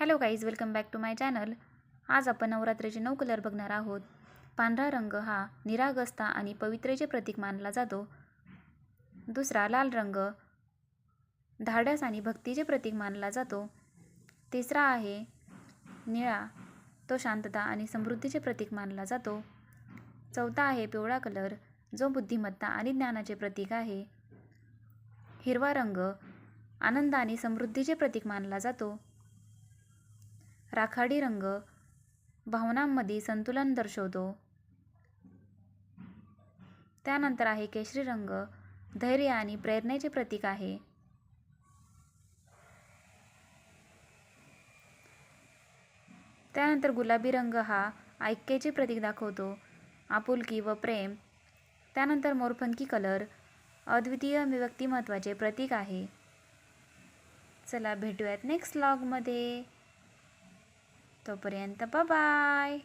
Hello guys welcome back to my channel. आज आपण नवरात्रीचे नऊ कलर बघणार आहोत. पांढरा रंग हा निरागस्ता आणि पवित्रेचे प्रतीक मानला जातो. दुसरा लाल रंग धाडस आणि भक्तीचे प्रतीक मानला जातो. तिसरा आहे निळा तो शांतता आणि समृद्धीचे प्रतीक मानला जातो. चौथा आहे पिवळा कलर जो बुद्धिमत्ता आणि ज्ञानाचे प्रतीक आहे. हिरवा रंग आनंद आणि समृद्धीचे प्रतीक मानला जातो. राखाडी रंग भावनांमध्ये संतुलन दर्शवतो. त्यानंतर आहे केशरी रंग धैर्य आणि प्रेरणेचे प्रतीक आहे. त्यानंतर गुलाबी रंग हा ऐक्याचे प्रतीक दाखवतो. आपुलकी व प्रेम. त्यानंतर मोरपंखी कलर अद्वितीय व्यक्तिमत्वाचे प्रतीक आहे. चला भेटूयात नेक्स्ट लॉगमध्ये तोपर्यंत बाय